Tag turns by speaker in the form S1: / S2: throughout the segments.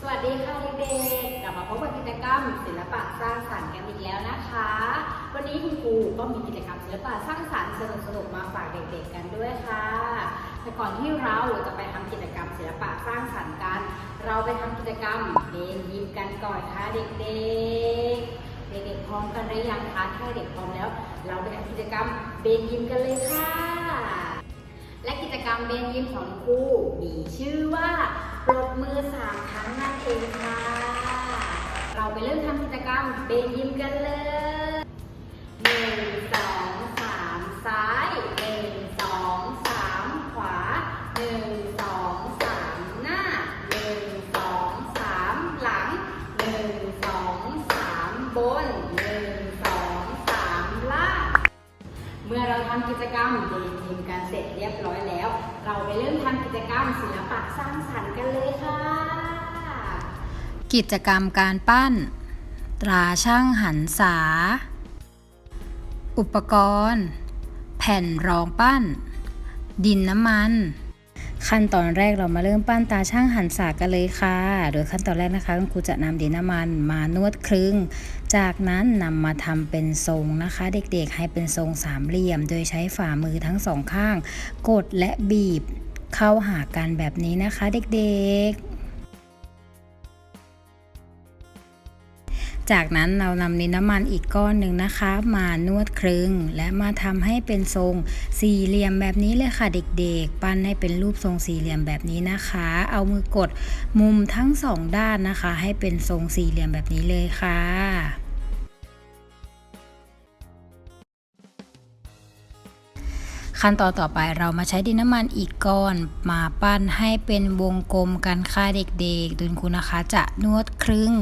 S1: สวัสดีค่ะเด็กๆกลับมาพบกับกิจกรรมศิลปะสร้างสรรค์กันอีกแล้วนะคะ วันนี้คุณครูก็มีกิจกรรมศิลปะสร้างสรรค์สนุกๆมาฝากเด็กๆกันด้วยค่ะ แต่ก่อนที่เราจะไปทำกิจกรรมศิลปะสร้างสรรค์กัน เราไปทำกิจกรรมเรียนยิ้มกันก่อนค่ะเด็กๆ เด็กๆพร้อมกันหรือยังคะถ้าเด็กพร้อมแล้ว เราไปทำกิจกรรมเบนยิ้มกันเลยค่ะ และกิจกรรมเบนยิ้มของครูมีชื่อว่าปรบมือสา เองค่ะ เราไปเริ่มทำกิจกรรมเบนยิ้มกันเลยหนึ่งสองสามซ้ายหนึ่งสองสามขวาหนึ่งสองสามหน้าหนึ่งสองสามหลังหนึ่งสองสามบนหนึ่งสองสามล่างเมื่อเราทำกิจกรรมเรียนทีมกันเสร็จเรียบร้อยแล้ว เราไปเริ่มทำกิจกรรมศิลปะสร้างสรรค์กันเลย
S2: กิจกรรมการปั้น ตราช่างหันษา อุปกรณ์ แผ่นรองปั้น ดินน้ำมัน ขั้นตอนแรกเรามาเริ่มปั้นตาช่างหันษากันเลยค่ะ โดยขั้นตอนแรกนะคะคุณครูจะนำดินน้ำมันมานวดคลึง จากนั้นนำมาทำเป็นทรงนะคะ เด็กๆให้เป็นทรงสามเหลี่ยม โดยใช้ฝ่ามือทั้งสองข้าง กดและบีบเข้าหากันแบบนี้นะคะ เด็กๆ จากนั้นเรานำนินน้ำมันอีกก้อนหนึ่งนะคะ มานวดครึง และมาทำให้เป็นทรงสี่เหลี่ยมแบบนี้เลยค่ะเด็กๆ ปั้นให้เป็นรูปทรงสี่เหลี่ยมแบบนี้นะคะ เอามือกดมุมทั้งสองด้านนะคะ ให้เป็นทรงสี่เหลี่ยมแบบนี้เลยค่ะ ขั้นตอนต่อไปเรามาใช้ดินน้ำมันอีกก้อนมาปั้นให้เป็นวงกลมกันค่ะเด็กๆดุนคุณนะคะจะนวดครึ่ง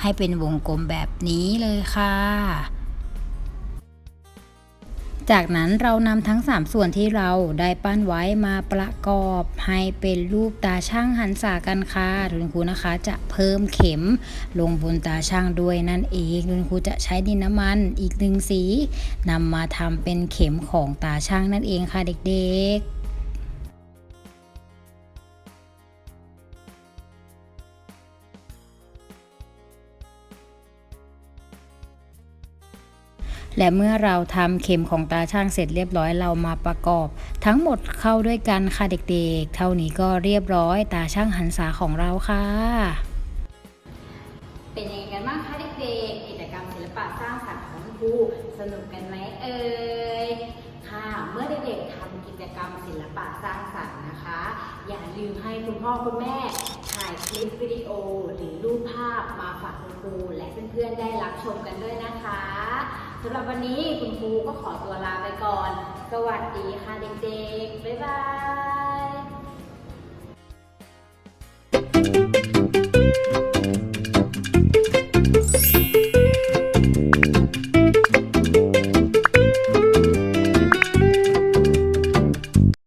S2: ให้เป็นวงกลมแบบนี้เลยค่ะ จากนั้นเรานำทั้ง 3 ส่วนที่เราได้ปั้นไว้มาประกอบให้เป็นรูปตาช่างหันษากันค่ะคุณครูนะคะ จะเพิ่มเข็มลงบนตาช่างด้วยนั่นเองคุณครูจะใช้ดินน้ำมันอีกหนึ่งสีนำมาทำเป็นเข็มของตาช่างนั่นเองค่ะเด็กๆ และเมื่อเราทำเข็มของตาช่างเสร็จเรียบร้อยเรามาประกอบ ทั้งหมดเข้าด้วยกันค่ะเด็กๆ เท่านี้ก็เรียบร้อยตาช่างหันษาของเราค่ะ
S1: เป็นยังไงกันบ้างคะเด็กๆกิจกรรมศิลปะสร้างสรรค์ของครูสนุกกันไหมเอ่ยค่ะ เมื่อเด็กๆทำกิจกรรมศิลปะสร้างสรรค์ อย่าลืมให้คุณพ่อคุณแม่ถ่ายคลิปวิดีโอ หรือรูปภาพมาฝากคุณครูและเพื่อนๆได้รับชมกันด้วยนะคะสำหรับวันนี้คุณครูก็ขอตัวลาไปก่อน สวัสดีค่ะเด็กๆ บ๊ายบาย